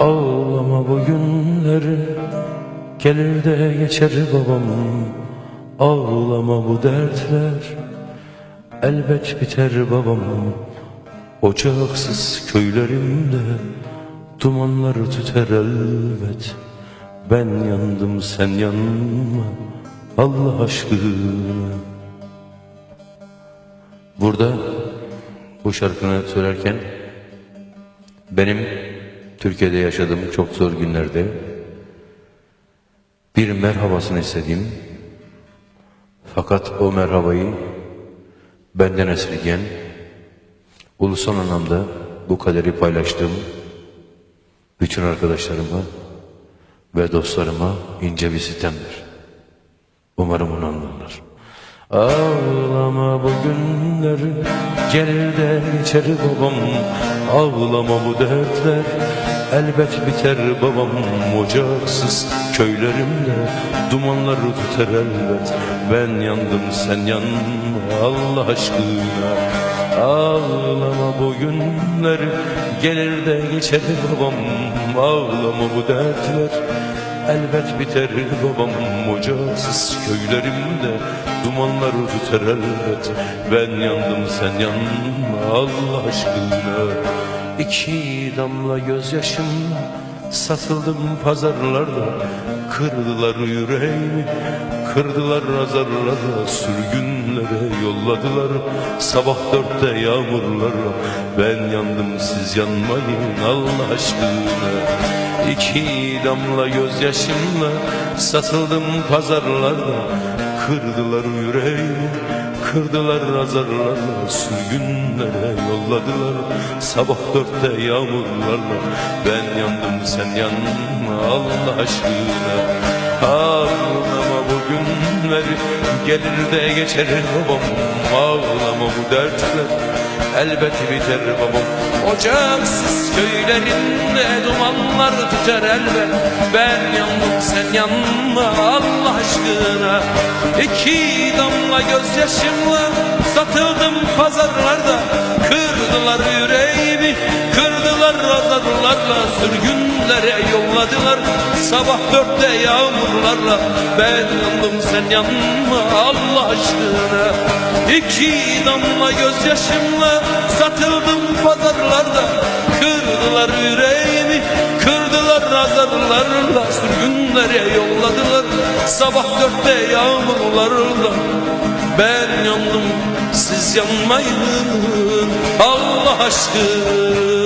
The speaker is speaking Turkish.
Ağlama bu günleri Gelir de geçer babam. Ağlama bu dertler Elbet biter babam. Ocaksız köylerimde Dumanlar tüter elbet. Ben yandım sen yanma Allah aşkına. Burada bu şarkını söylerken benim Türkiye'de yaşadığım çok zor günlerde bir merhabasını istediğim fakat o merhabayı benden esirgen ulusal anlamda bu kaderi paylaştığım bütün arkadaşlarıma ve dostlarıma ince bir sitemdir. Umarım onu anlarlar. Ağlama bu günleri Gelir de geçer babam. Ağlama bu dertler Elbet biter babam. Ocaksız köylerimde Dumanlar tüter elbet. Ben yandım sen yanma Allah aşkına. Ağlama bu günleri Gelir de geçer babam. Ağlama bu dertler Elbet biter babam Ocaksız köylerimde. Dumanlar tüter elbet. Ben yandım sen yanma Allah aşkına. İki damla gözyaşımla Satıldım pazarlarda. Kırdılar yüreğimi Kırdılar azarlara Sürgünlere yolladılar Sabah dörtte yağmurlarla Ben yandım siz yanmayın Allah aşkına. İki damla gözyaşımla Satıldım pazarlarda. Kırdılar yüreğimi Kırdılar azarlarla Sürgünlere yolladılar Sabah dörtte yağmurlarla. Ben yandım sen yanma Allah aşkına. Ağlama bu günleri Gelir de geçer babam. Ağlama bu dertler Elbet biter babam. Ocaksız köylerinde dumanlar tüter elbet. Ben yandım sen yanma Allah aşkına. İki damla gözyaşımla satıldım pazarlarda. Kırdılar yüreğimi kırdılar azarlarla Sürgünlere yolladılar. Sabah dörtte yağmurlarla Ben yandım sen yanma Allah aşkına. İki damla gözyaşımla satıldım pazarlarda. Kırdılar yüreğimi kırdılar azarlarla Sürgünlere yolladılar. Sabah dörtte yağmurlarla Ben yandım. Siz yanmayın Allah aşkına